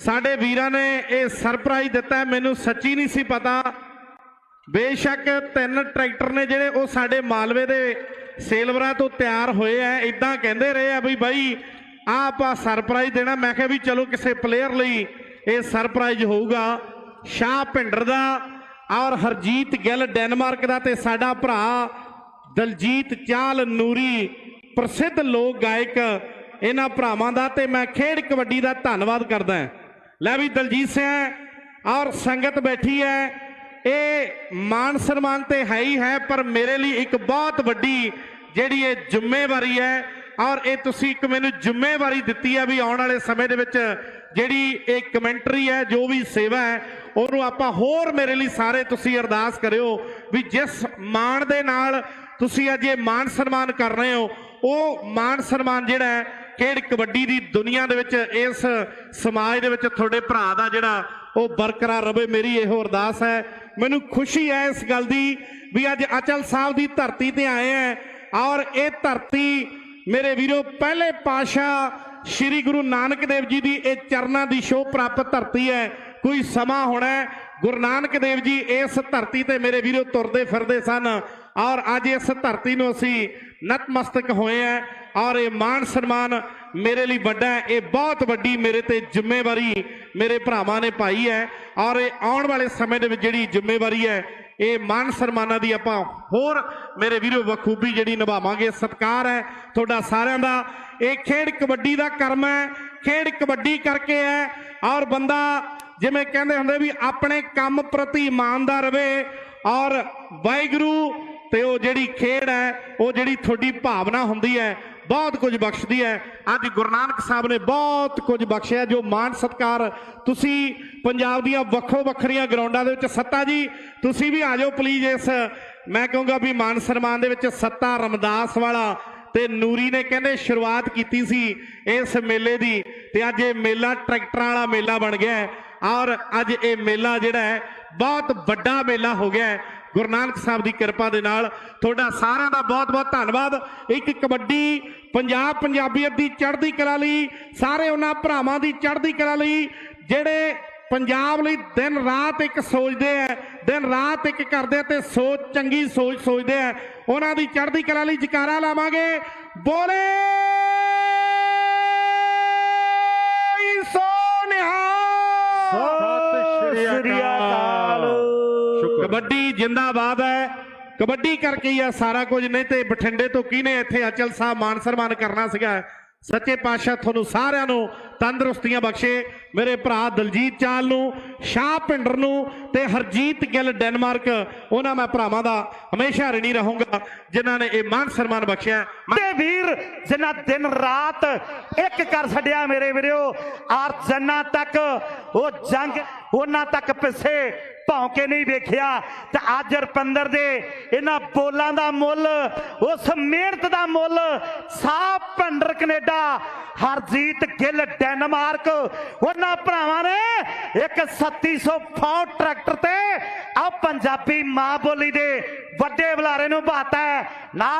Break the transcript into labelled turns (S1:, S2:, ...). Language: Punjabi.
S1: ਸਾਡੇ ਵੀਰਾਂ ਨੇ ਇਹ ਸਰਪ੍ਰਾਈਜ਼ ਦਿੱਤਾ ਮੈਨੂੰ ਸੱਚੀ ਨਹੀਂ ਸੀ ਪਤਾ। ਬੇਸ਼ੱਕ ਤਿੰਨ ਟਰੈਕਟਰ ਨੇ ਜਿਹੜੇ ਉਹ ਸਾਡੇ ਮਾਲਵੇ ਦੇ ਸੇਲਵਰਾਂ ਤੋਂ ਤਿਆਰ ਹੋਏ ਆ ਇਦਾਂ ਕਹਿੰਦੇ ਰਹੇ ਆ ਵੀ ਬਾਈ ਆ ਆਪਾਂ ਸਰਪ੍ਰਾਈਜ਼ ਦੇਣਾ। ਮੈਂ ਕਿਹਾ ਵੀ ਚਲੋ ਕਿਸੇ ਪਲੇਅਰ ਲਈ ਇਹ ਸਰਪ੍ਰਾਈਜ਼ ਹੋਊਗਾ। ਸ਼ਾਹ ਭਿੰਡਰ ਦਾ ਔਰ ਹਰਜੀਤ ਗਿੱਲ ਡੈਨਮਾਰਕ ਦਾ ਤੇ ਸਾਡਾ ਭਰਾ ਦਲਜੀਤ ਚਾਲ ਨੂਰੀ, ਪ੍ਰਸਿੱਧ ਲੋਕ ਗਾਇਕ, ਇਹਨਾਂ ਭਰਾਵਾਂ ਦਾ ਤੇ ਮੈਂ ਖੇਡ ਕਬੱਡੀ ਦਾ ਧੰਨਵਾਦ ਕਰਦਾ ਹਾਂ। ਲੈ ਵੀ ਦਲਜੀਤ ਸਿੰਘ ਔਰ ਸੰਗਤ ਬੈਠੀ ਹੈ। ਇਹ ਮਾਨ ਸਨਮਾਨ ਤੇ ਹੈ ਹੀ ਹੈ, ਪਰ ਮੇਰੇ ਲਈ ਇੱਕ ਬਹੁਤ ਵੱਡੀ ਜਿਹੜੀ ਇਹ ਜ਼ਿੰਮੇਵਾਰੀ ਹੈ ਔਰ ਇਹ ਤੁਸੀਂ ਇੱਕ ਮੈਨੂੰ ਜ਼ਿੰਮੇਵਾਰੀ ਦਿੱਤੀ ਹੈ ਵੀ ਆਉਣ ਵਾਲੇ ਸਮੇਂ ਦੇ ਵਿੱਚ ਜਿਹੜੀ ਇਹ ਕਮੈਂਟਰੀ ਹੈ, ਜੋ ਵੀ ਸੇਵਾ ਹੈ, ਉਹਨੂੰ ਆਪਾਂ ਹੋਰ ਮੇਰੇ ਲਈ ਸਾਰੇ ਤੁਸੀਂ ਅਰਦਾਸ ਕਰਿਓ ਵੀ ਜਿਸ ਮਾਣ ਦੇ ਨਾਲ ਤੁਸੀਂ ਅੱਜ ਇਹ ਮਾਨ ਸਨਮਾਨ ਕਰ ਰਹੇ ਹੋ, ਉਹ ਮਾਨ ਸਨਮਾਨ ਜਿਹੜਾ ਹੈ ਖੇਡ ਕਬੱਡੀ ਦੀ ਦੁਨੀਆ ਦੇ ਵਿੱਚ, ਇਸ ਸਮਾਜ ਦੇ ਵਿੱਚ ਤੁਹਾਡੇ ਭਰਾ ਦਾ ਜਿਹੜਾ ਉਹ ਬਰਕਰਾਰ ਰਵੇ, ਮੇਰੀ ਇਹੋ ਅਰਦਾਸ ਹੈ। ਮੈਨੂੰ ਖੁਸ਼ੀ ਹੈ ਇਸ ਗੱਲ ਦੀ ਵੀ ਅੱਜ ਅਚਲ ਸਾਹਿਬ ਦੀ ਧਰਤੀ ਤੇ ਆਏ ਹੈ ਔਰ ਇਹ ਧਰਤੀ ਮੇਰੇ ਵੀਰੋ, ਪਹਿਲੇ ਪਾਸ਼ਾ ਸ੍ਰੀ ਗੁਰੂ ਨਾਨਕ ਦੇਵ ਜੀ ਦੀ ਇਹ ਚਰਨਾਂ ਦੀ ਸ਼ੋਅ ਪ੍ਰਾਪਤ ਧਰਤੀ ਹੈ। ਕੋਈ ਸਮਾਂ ਹੋਣਾ ਗੁਰੂ ਨਾਨਕ ਦੇਵ ਜੀ ਇਸ ਧਰਤੀ ਤੇ ਮੇਰੇ ਵੀਰੋ ਤੁਰਦੇ ਫਿਰਦੇ ਸਨ। ਔਰ ਅੱਜ ਇਸ ਧਰਤੀ ਨੂੰ ਅਸੀਂ ਨਤਮਸਤਕ ਹੋਏ ਆ ਔਰ ਇਹ ਮਾਣ ਸਨਮਾਨ ਮੇਰੇ ਲਈ ਵੱਡਾ ਹੈ। ਇਹ ਬਹੁਤ ਵੱਡੀ ਮੇਰੇ ਤੇ ਜ਼ਿੰਮੇਵਾਰੀ ਮੇਰੇ ਭਰਾਵਾਂ ਨੇ ਪਾਈ ਹੈ ਔਰ ਇਹ ਆਉਣ ਵਾਲੇ ਸਮੇਂ ਦੇ ਵਿੱਚ ਜਿਹੜੀ ਜ਼ਿੰਮੇਵਾਰੀ ਹੈ, ਇਹ ਮਾਨ ਸਨਮਾਨਾਂ ਦੀ ਆਪਾਂ ਹੋਰ ਮੇਰੇ ਵੀਰੋ ਬਖੂਬੀ ਜਿਹੜੀ ਨਿਭਾਵਾਂਗੇ। ਸਤਿਕਾਰ ਹੈ ਤੁਹਾਡਾ ਸਾਰਿਆਂ ਦਾ। ਇਹ ਖੇਡ ਕਬੱਡੀ ਦਾ ਕਰਮ ਹੈ। ਖੇਡ ਕਬੱਡੀ ਕਰਕੇ ਹੈ ਔਰ ਬੰਦਾ ਜਿਵੇਂ ਕਹਿੰਦੇ ਹੁੰਦੇ ਵੀ ਆਪਣੇ ਕੰਮ ਪ੍ਰਤੀ ਇਮਾਨਦਾਰ ਰਵੇ ਔਰ ਵਾਹਿਗੁਰੂ ਤੇ ਉਹ ਜਿਹੜੀ ਖੇਡ ਹੈ, ਉਹ ਜਿਹੜੀ ਤੁਹਾਡੀ ਭਾਵਨਾ ਹੁੰਦੀ ਹੈ, ਬਹੁਤ ਕੁਝ ਬਖਸ਼ਦੀ ਹੈ। ਅੱਜ ਗੁਰੂ ਨਾਨਕ ਸਾਹਿਬ ਨੇ ਬਹੁਤ ਕੁਝ ਬਖਸ਼ਿਆ, ਜੋ ਮਾਨ ਸਤਕਾਰ। ਤੁਸੀਂ ਪੰਜਾਬ ਦੀਆਂ ਵੱਖੋ ਵੱਖਰੀਆਂ ਗਰਾਊਂਡਾਂ ਦੇ ਵਿੱਚ ਸੱਤਾ ਜੀ, ਤੁਸੀਂ ਵੀ ਆ ਜਾਓ ਪਲੀਜ਼ ਇਸ, ਮੈਂ ਕਹੂੰਗਾ ਵੀ ਮਾਨ ਸਨਮਾਨ ਦੇ ਵਿੱਚ ਸੱਤਾ ਰਮਦਾਸ ਵਾਲਾ ਤੇ ਨੂਰੀ ਨੇ ਕਹਿੰਦੇ ਸ਼ੁਰੂਆਤ ਕੀਤੀ ਸੀ ਇਸ ਮੇਲੇ ਦੀ ਤੇ ਅੱਜ ਇਹ ਮੇਲਾ ਟਰੈਕਟਰਾਂ ਵਾਲਾ ਮੇਲਾ ਬਣ ਗਿਆ ਔਰ ਅੱਜ ਇਹ ਮੇਲਾ ਜਿਹੜਾ ਹੈ, ਬਹੁਤ ਵੱਡਾ ਮੇਲਾ ਹੋ ਗਿਆ ਗੁਰੂ ਨਾਨਕ ਸਾਹਿਬ ਦੀ ਕਿਰਪਾ ਦੇ ਨਾਲ ਤੁਹਾਡਾ ਸਾਰਿਆਂ ਦਾ ਬਹੁਤ-ਬਹੁਤ ਧੰਨਵਾਦ। ਇੱਕ ਕਬੱਡੀ ਪੰਜਾਬ ਪੰਜਾਬੀਅਤ ਦੀ ਚੜ੍ਹਦੀ ਕਲਾ ਲਈ, ਸਾਰੇ ਉਹਨਾਂ ਭਰਾਵਾਂ ਦੀ ਚੜ੍ਹਦੀ ਕਲਾ ਲਈ, ਜਿਹੜੇ ਪੰਜਾਬ ਲਈ ਦਿਨ ਰਾਤ ਇੱਕ ਸੋਚਦੇ ਆ ਦਿਨ ਰਾਤ ਇੱਕ ਕਰਦੇ ਆ ਤੇ ਸੋਚ ਚੰਗੀ ਸੋਚ ਸੋਚਦੇ ਆ ਉਹਨਾਂ ਦੀ ਚੜ੍ਹਦੀ ਕਲਾ ਲਈ ਜਕਾਰਾ ਲਾਵਾਂਗੇ। ਬੋਲੇ ਸੋਨਿਹਾ
S2: ਸਤਿ ਸ਼੍ਰੀ ਅਕਾਲ
S1: ਕਬੱਡੀ ਜਿੰਦਾਬਾਦ ਹੈ। ਕਬੱਡੀ ਕਰਕੇ ਹੀ ਆ ਸਾਰਾ ਕੁਝ, ਨਹੀਂ ਤੇ ਬਠਿੰਡੇ ਤੋਂ ਕਿਹਨੇ ਇੱਥੇ ਅਚਲ ਸਾਹਿਬ ਮਾਨ ਸਨਮਾਨ ਕਰਨਾ ਸੀਗਾ? ਸੱਚੇ ਪਾਤਸ਼ਾਹ ਤੁਹਾਨੂੰ ਸਾਰਿਆਂ ਨੂੰ ਤੰਦਰੁਸਤੀਆਂ ਬਖਸ਼ੇ। ਮੇਰੇ ਭਰਾ ਦਲਜੀਤ ਚਾਲ ਨੂੰ, ਸ਼ਾਹ ਭਿੰਡਰ ਨੂੰ ਤੇ ਹਰਜੀਤ ਗਿੱਲ ਡੈਨਮਾਰਕ, ਉਹਨਾਂ ਮੈਂ ਭਰਾਵਾਂ ਦਾ ਹਮੇਸ਼ਾ ਰਣੀ ਰਹੂੰਗਾ, ਜਿਨ੍ਹਾਂ ਨੇ ਇਹ ਮਾਨ ਸਨਮਾਨ ਬਖਸ਼ਿਆ।
S2: ਤੇ ਵੀਰ ਜਿਨ੍ਹਾਂ ਦਿਨ ਰਾਤ ਇੱਕ ਕਰ ਛੱਡਿਆ ਮੇਰੇ ਵੀਰੋ, ਆਰ ਤੱਕ ਉਹ ਜੰਗ, ਉਹਨਾਂ ਤੱਕ ਪਿੱਛੇ ਭੌਂਕੇ ਨਹੀਂ ਵੇਖਿਆ। ਤੇ ਅੱਜ ਰਪੰਦਰ ਦੇ ਇਹਨਾਂ ਬੋਲਾਂ ਦਾ ਮੁੱਲ, ਉਸ ਮਿਹਨਤ ਦਾ ਮੁੱਲ ਸਾਹ ਭੰਡਰ ਕੈਨੇਡਾ, ਹਰਜੀਤ ਗਿੱਲ, ਡੈਨਮਾਰਕ। ਉਹਨਾਂ ਭਰਾਵਾਂ ਨੇ ਇੱਕ 3700 ਫੌਟ ਟਰੈਕਟਰ ਤੇ ਆ ਪੰਜਾਬੀ ਮਾਂ ਬੋਲੀ ਦੇ ਵੱਡੇ ਬੁਲਾਰੇ ਨੂੰ ਬਾਤਾ ਨਾਲ